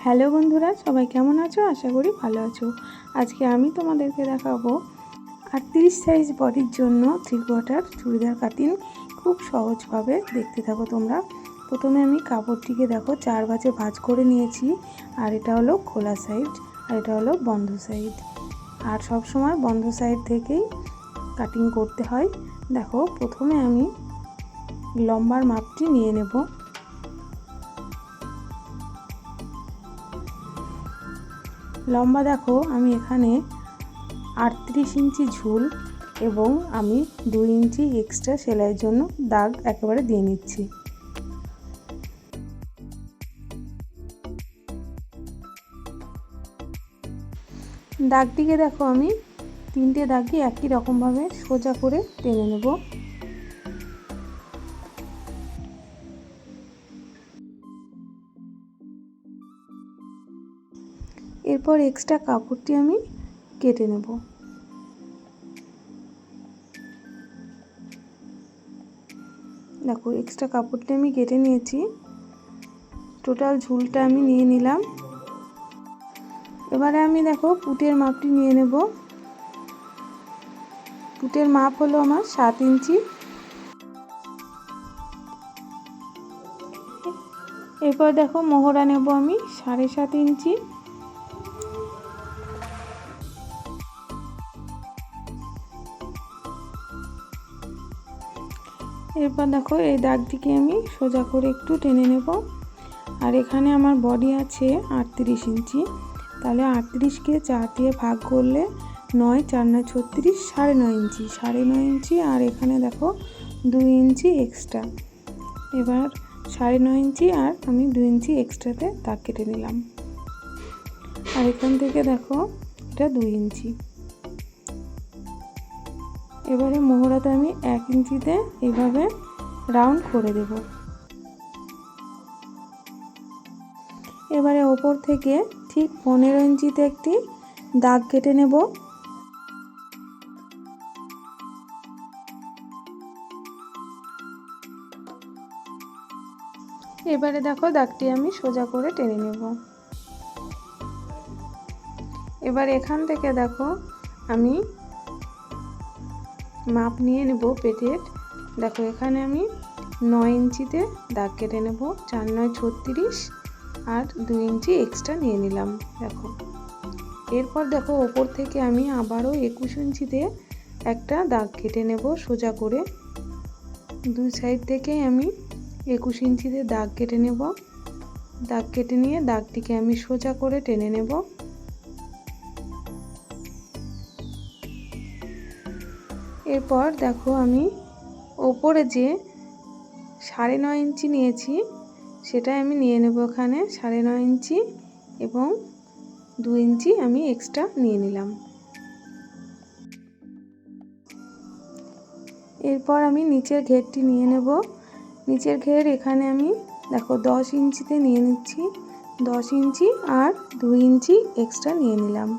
Hello বন্ধুরা, সবাই কেমন আছো? আশা করি ভালো আছো। আজকে আমি তোমাদেরকে দেখাবো আটত্রিশ সাইজ বডির জন্য থ্রি কোয়ার্টার চুড়িদার কাটিং। খুব সহজভাবে দেখতে থাকো তোমরা। প্রথমে আমি কাপড়টিকে দেখো, চার ভাঁজে ভাঁজ করে নিয়েছি। আর এটা হলো খোলা সাইড আর এটা হলো বন্ধ সাইড আর সব সময় বন্ধ সাইড থেকেই কাটিং করতে হয়। দেখো, প্রথমে আমি লম্বার মাপটি নিয়ে নেব। লম্বা দেখো, আমি এখানে আটত্রিশ ইঞ্চি ঝুল এবং আমি দুই ইঞ্চি এক্সট্রা সেলাইয়ের জন্য দাগ একেবারে দিয়ে নিচ্ছি। দাগটিকে দেখো আমি তিনটে দাগই একই রকমভাবে সোজা করে টেনে নেব। এরপর এক্সট্রা কাপড়টি আমি কেটে নেব। দেখো এক্সট্রা কাপড়টি আমি কেটে নিয়েছি। টোটাল ঝুলটা আমি নিয়ে নিলাম। এবারে আমি দেখো, পুটের মাপটি নিয়ে নেব। পুটের মাপ হলো আমার সাত ইঞ্চি। এরপর দেখো, মোহরা নেব আমি সাড়ে সাত ইঞ্চি। এরপর দেখো, এই দাগটিকে আমি সোজা করে একটু টেনে নেব। আর এখানে আমার বডি আছে আটত্রিশ ইঞ্চি। তাহলে আটত্রিশকে চার দিয়ে ভাগ করলে নয়, চার নয়, ছত্রিশ, সাড়ে নয় ইঞ্চি। সাড়ে নয় ইঞ্চি আর এখানে দেখো, দুই ইঞ্চি এক্সট্রা এবার সাড়ে নয় ইঞ্চি আর আমি দুই ইঞ্চি এক্সট্রাতে দাগ কেটে নিলাম। আর এখান থেকে দেখো, এটা দুই ইঞ্চি। এবারে মোহরাতে আমি এক ইঞ্চিতে এভাবে রাউন্ড করে দেব। এবারে ওপর থেকে ঠিক পনেরো ইঞ্চিতে একটি দাগ কেটে নেব। এবারে দেখো দাগটি আমি সোজা করে টেনে নেব। এবার এখান থেকে দেখো আমি মাপ নিয়ে নেব পেটের। দেখো, এখানে আমি নয় ইঞ্চিতে দাগ কেটে নেব, চার নয় ছত্রিশ আর দুই ইঞ্চি এক্সট্রা নিয়ে নিলাম, দেখো। এরপর দেখো, ওপর থেকে আমি আবারও একুশ ইঞ্চিতে একটা দাগ কেটে নেব সোজা করে। দুই সাইড থেকে আমি একুশ ইঞ্চিতে দাগ কেটে নেব। দাগ কেটে নিয়ে দাগটিকে আমি সোজা করে টেনে নেব। এরপর দেখো, আমি ওপরে যে সাড়ে নয় ইঞ্চি নিয়েছি সেটা আমি নিয়ে নেব এখানে সাড়ে নয় ইঞ্চি এবং দু ইঞ্চি আমি এক্সট্রা নিয়ে নিলাম। এরপর আমি নিচের ঘেরটি নিয়ে নেব। নিচের ঘের এখানে আমি, দেখো দশ ইঞ্চিতে নিয়ে নিচ্ছি, দশ ইঞ্চি আর দুই ইঞ্চি এক্সট্রা নিয়ে নিলাম।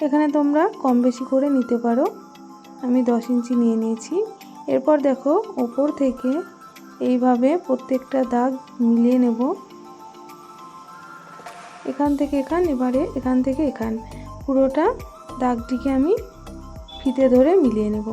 এখানে তোমরা কম বেশি করে নিতে পারো। আমি দশ ইঞ্চি নিয়ে নিয়েছি। এরপর দেখো, উপর থেকে এইভাবে প্রত্যেকটা দাগ মিলিয়ে নেব। এখান থেকে এখান, এবারে এখান থেকে এখান। পুরোটা দাগটিকে আমি ফিতে ধরে মিলিয়ে নেব।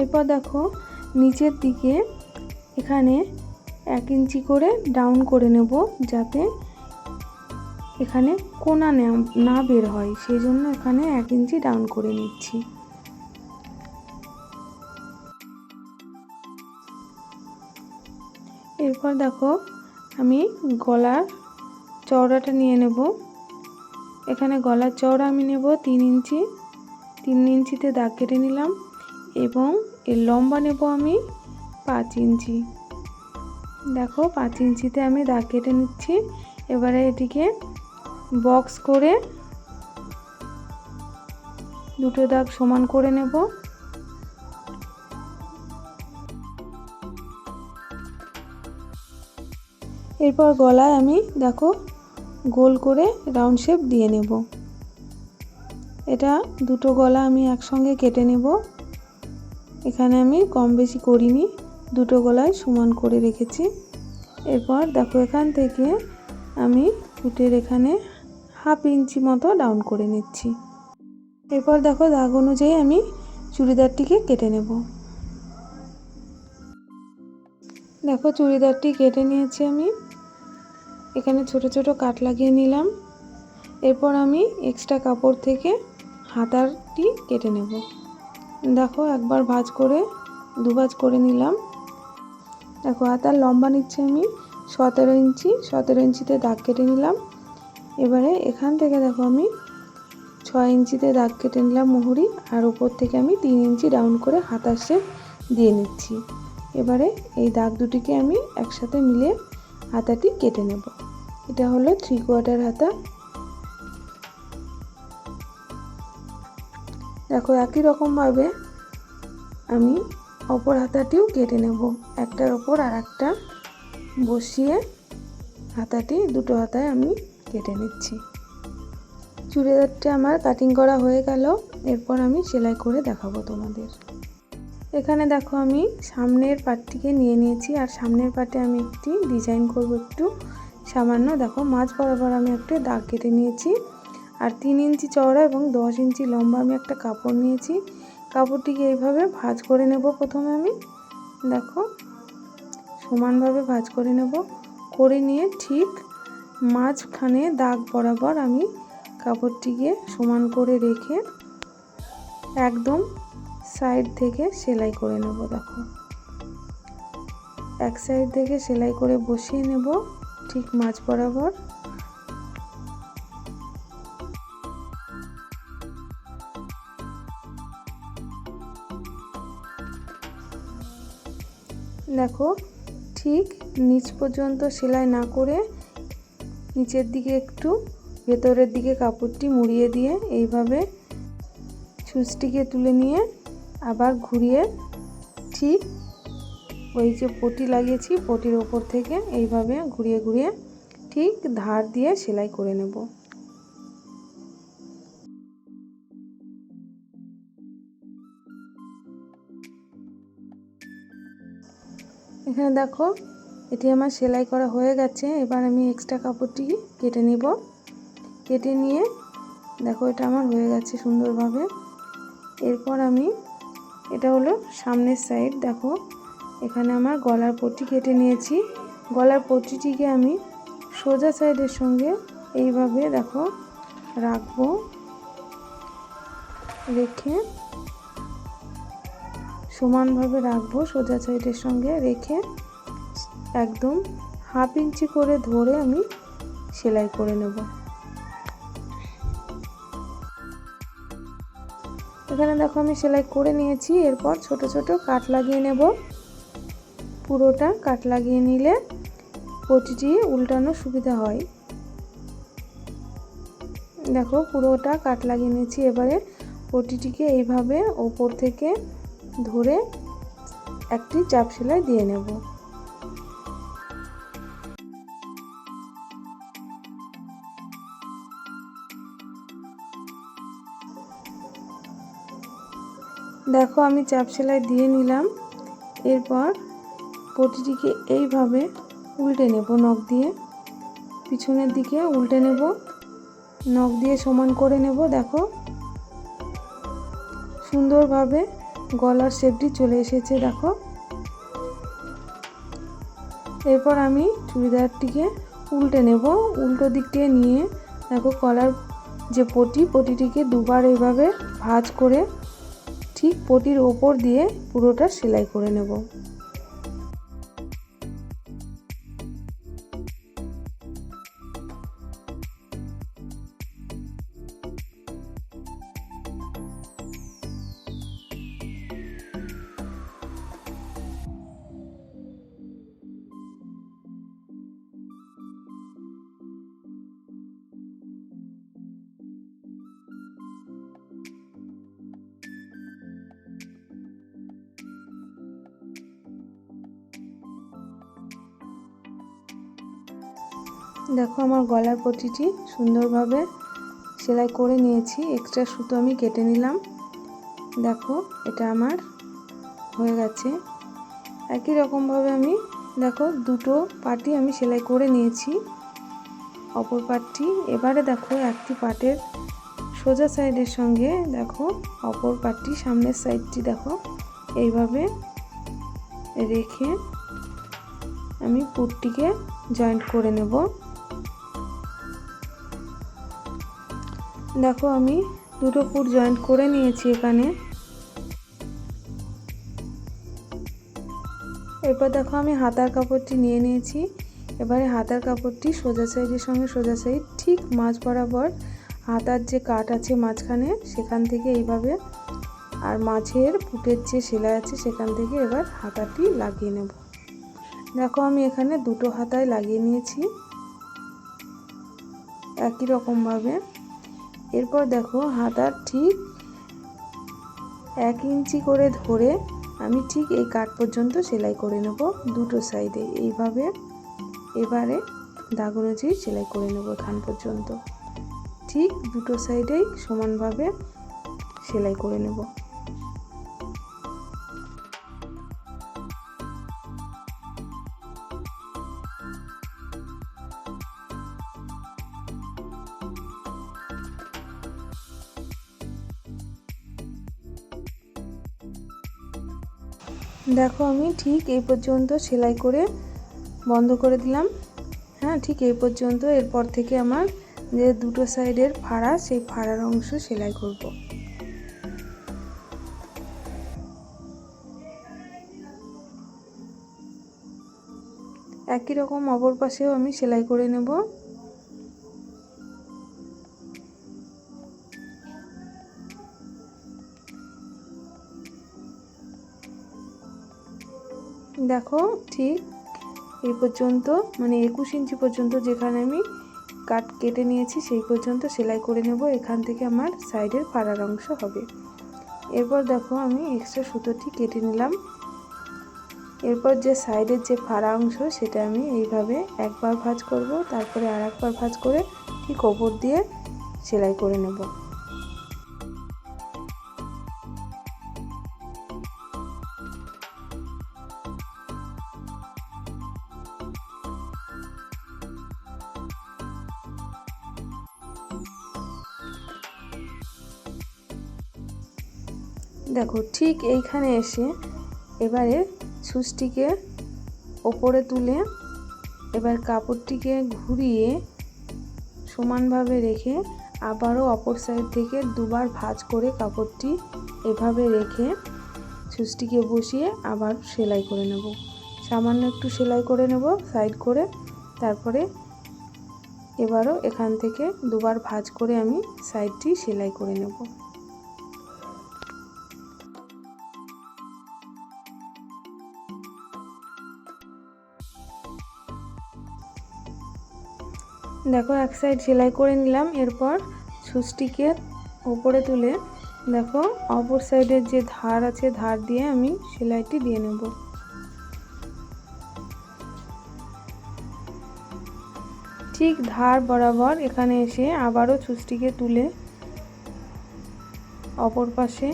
এরপর দেখো, নিচের দিকে এখানে এক ইঞ্চি করে ডাউন করে নেব যাতে এখানে কোনা না বের হয়। সেই জন্য এখানে এক ইঞ্চি ডাউন করে নিচ্ছি। এরপর দেখো, আমি গলার চওড়াটা নিয়ে নেব। এখানে গলার চওড়া আমি নেব তিন ইঞ্চি। তিন ইঞ্চিতে দাগ কেটে নিলাম এবং এর লম্বা নেব আমি পাঁচ ইঞ্চি। দেখো পাঁচ ইঞ্চিতে আমি দাগ কেটে নিচ্ছি। এবারে এটিকে বক্স করে দুটো দাগ সমান করে নেব। এরপর গলায় আমি, দেখো, গোল করে রাউন্ড শেপ দিয়ে নেব। এটা দুটো গলা আমি একসঙ্গে কেটে নেব। এখানে আমি কম বেশি করিনি, দুটো গলায় সমান করে রেখেছি। এরপর দেখো এখান থেকে আমি ফুটের এখানে হাফ ইঞ্চি মতো ডাউন করে নিচ্ছি। এরপর দেখো দাগ অনুযায়ী আমি চুড়িদারটিকে কেটে নেব। দেখো চুড়িদারটি কেটে নিয়েছি আমি। এখানে ছোট ছোট কাট লাগিয়ে নিলাম। এরপর আমি এক্সট্রা কাপড় থেকে হাতারটি কেটে নেব। দেখো, একবার ভাজ করে, দু ভাজ করে নিলাম। দেখো হাতার লম্বা নিচ্ছে আমি, সতেরো ইঞ্চি, সতেরো ইঞ্চিতে দাগ কেটে নিলাম। এবারে এখান থেকে দেখো আমি ছয় ইঞ্চিতে দাগ কেটে নিলাম মুহুরি, আর ওপর থেকে আমি তিন ইঞ্চি ডাউন করে হাতার শেপ দিয়ে নিচ্ছি। এবারে এই দাগ দুটিকে আমি একসাথে মিলে হাতাটি কেটে নেব। এটা হলো থ্রি কোয়ার্টার হাতা। দেখো, একই রকমভাবে আমি অপর হাতাটিও কেটে নেব। একটার ওপর আর একটা বসিয়ে হাতাটি দুটো হাতায় আমি কেটে নিচ্ছি। চুড়িদারটা আমার কাটিং করা হয়ে গেল, এরপর আমি সেলাই করে দেখাবো তোমাদের। এখানে দেখো, আমি সামনের পাটটিকে নিয়ে নিয়েছি, আর সামনের পাটে আমি একটি ডিজাইন করব একটু সামান্য। দেখো, মাঝ বরাবর আমি একটা দাগ কেটে নিয়েছি। আর তিন ইঞ্চি চওড়া এবং দশ ইঞ্চি লম্বা আমি একটা কাপড় নিয়েছি। কাপড়টিকে এইভাবে ভাজ করে নেব প্রথমে আমি। দেখো, সমানভাবে ভাঁজ করে নেব। করে নিয়ে ঠিক মাঝখানে দাগ বরাবর আমি কাপড়টিকে সমান করে রেখে একদম সাইড থেকে সেলাই করে নেব, দেখো। এক সাইড থেকে সেলাই করে বসিয়ে নেব ঠিক মাঝ বরাবর। দেখো, ঠিক নিচ পর্যন্ত সেলাই না করে নিচের দিকে একটু ভেতরের দিকে কাপড়টি মুড়িয়ে দিয়ে এইভাবে সুচটিকে তুলে নিয়ে আবার ঘুরিয়ে ঠিক ওই যে পটি লাগিয়েছি, পটির ওপর থেকে এইভাবে ঘুরিয়ে ঘুরিয়ে ঠিক ধার দিয়ে সেলাই করে নেব। এখানে দেখো, এটি আমার সেলাই করা হয়ে গেছে। এবার আমি এক্সট্রা কাপড়টি কেটে নিব। কেটে নিয়ে দেখো, এটা আমার হয়ে গেছে সুন্দরভাবে। এরপর আমি, এটা হলো সামনের সাইড দেখো, এখানে আমার গলার পট্টি কেটে নিয়েছি। গলার পট্টিটিকে আমি সোজা সাইডের সঙ্গে এইভাবে, দেখো, রাখব। রেখে সমানভাবে রাখব সোজা সাইডের সঙ্গে রেখে একদম হাফ ইঞ্চি করে ধরে আমি সেলাই করে নেব। এখানে দেখো আমি সেলাই করে নিয়েছি, এরপর ছোট ছোট কাট লাগিয়ে নেব। পুরোটা কাট লাগিয়ে নিলে পটিটি উল্টানো সুবিধা হয়। দেখো পুরোটা কাট লাগিয়ে নিয়েছি, এবারে পটিটিকে এইভাবে ওপর থেকে ধরে একটি চাপ সেলাই দিয়ে নেব। দেখো আমি চাপ সেলাই দিয়ে নিলাম। এরপর পটিটিকে এইভাবে উল্টে নেব নখ দিয়ে। পিছনের দিকে উল্টে নেব। নখ দিয়ে সমান করে নেব, দেখো। সুন্দরভাবে গলার শেপটি চলে এসেছে, দেখো। এরপর আমি চুড়িদারটিকে উল্টে নেব। উল্টো দিক দিয়ে নিয়ে, দেখো কলার যে পটি, পটিটিকে দুবার এভাবে ভাঁজ করে ঠিক পটির ওপর দিয়ে পুরোটা সেলাই করে নেব। দেখো আমার গলার পটিটি সুন্দরভাবে সেলাই করে নিয়েছি। এক্সট্রা সুতো আমি কেটে নিলাম। দেখো, এটা আমার হয়ে গেছে। একই রকমভাবে আমি, দেখো, দুটো পাটি আমি সেলাই করে নিয়েছি। অপর পাটটি, এবারে দেখো, একটি পাটের সোজা সাইডের সঙ্গে, দেখো, অপর পাটটি সামনের সাইডটি, দেখো, এইভাবে রেখে আমি পুটটিকে জয়েন্ট করে নেব। দেখো আমি দুটো পুট জয়েন্ট করে নিয়েছি এখানে। এরপর দেখো আমি হাতার কাপড়টি নিয়ে নিয়েছি। এবারে হাতার কাপড়টি সোজা সাইডের সঙ্গে সোজা সাইড ঠিক মাছ বরাবর হাতার যে কাট আছে মাঝখানে, সেখান থেকে এইভাবে আর মাছের পুটের যে সেলাই আছে, সেখান থেকে এবার হাতাটি লাগিয়ে নেব। দেখো আমি এখানে দুটো হাতায় লাগিয়ে নিয়েছি। একই রকমভাবে। এরপর দেখো হাতার ঠিক এক ইঞ্চি করে ধরে আমি ঠিক এই কাট পর্যন্ত সেলাই করে নেব দুটো সাইডে। এইভাবে এবারে দাগ সেলাই করে নেব এখান পর্যন্ত। ঠিক দুটো সাইডেই সমানভাবে সেলাই করে নেব। দেখো আমি ঠিক এই পর্যন্ত সেলাই করে বন্ধ করে দিলাম। হ্যাঁ ঠিক এই পর্যন্ত এরপর থেকে আমার যে দুটো সাইডের ফাড়া, সেই ফাড়ার অংশ সেলাই করব। একই রকম অপর পাশেও আমি সেলাই করে নেব। দেখো ঠিক এই পর্যন্ত মানে একুশ ইঞ্চি পর্যন্ত যেখানে আমি কাট কেটে নিয়েছি সেই পর্যন্ত সেলাই করে নেব, এখান থেকে আমার সাইডের ফাড়ার অংশ হবে। এরপর দেখো আমি এক্সট্রা সুতোটি কেটে নিলাম। এরপর যে সাইডের যে ফাড়া অংশ, সেটা আমি এইভাবে একবার ভাঁজ করব, তারপরে আর একবার ভাঁজ করে ঠিক ওপর দিয়ে সেলাই করে নেব। দেখো, ঠিক এইখানে এসে এবারে সুচটিকে ওপরে তুলে এবার কাপড়টিকে ঘুরিয়ে সমানভাবে রেখে আবারও অপর সাইড থেকে দুবার ভাঁজ করে কাপড়টি এভাবে রেখে সুচটিকে বসিয়ে আবার সেলাই করে নেব। সামান্য একটু সেলাই করে নেব সাইড করে। তারপরে এবারও এখান থেকে দুবার ভাঁজ করে আমি সাইডটি সেলাই করে নেব। দেখো, এক সাইড সেলাই করে নিলাম, এরপর সুচটিকে ওপরে তুলে দেখো, অপর সাইডের যে ধার আছে, ধার দিয়ে আমি সেলাইটি দিয়ে নেব। ঠিক ধার বরাবর এখানে এসে আবারও সুচটিকে তুলে অপর পাশে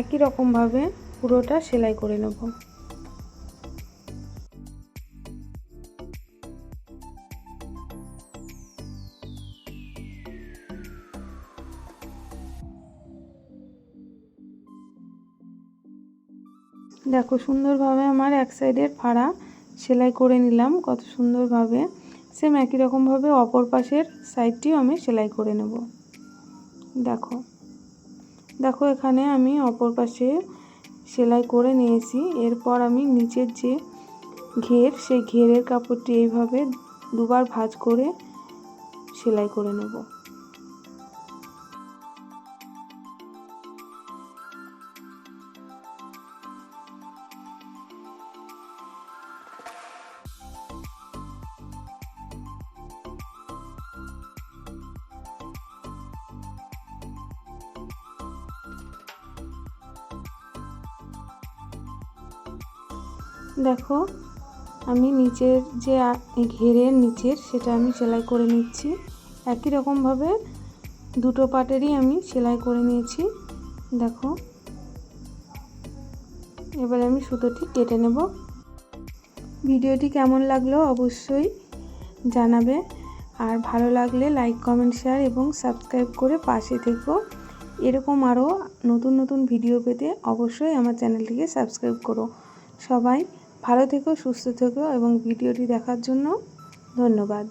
একই রকমভাবে পুরোটা সেলাই করে নেব। দেখো, সুন্দরভাবে আমার এক সাইডের ফাড়া সেলাই করে নিলাম, কত সুন্দরভাবে। সেম একই রকমভাবে অপর পাশের সাইডটিও আমি সেলাই করে নেব। দেখো দেখো এখানে আমি অপর পাশে সেলাই করে নিয়েছি। এরপর আমি নিচের যে ঘের, সেই ঘেরের কাপড়টি এইভাবে দুবার ভাঁজ করে সেলাই করে নেব। দেখো, আমি নিচের যে ঘেরের নিচের সেটা আমি সেলাই করে নিচ্ছি। একই রকমভাবে দুটো পাটেরই আমি সেলাই করে নিয়েছি। দেখো, এবার আমি সুতোটি কেটে নেব। ভিডিওটি কেমন লাগল অবশ্যই জানাবে। আর ভালো লাগলে লাইক, কমেন্ট, শেয়ার এবং সাবস্ক্রাইব করে পাশে থেকো। এরকম আরও নতুন নতুন ভিডিও পেতে অবশ্যই আমার চ্যানেলটিকে সাবস্ক্রাইব করো। সবাই ভালো থেকো সুস্থ থেকো এবং ভিডিওটি দেখার জন্য ধন্যবাদ।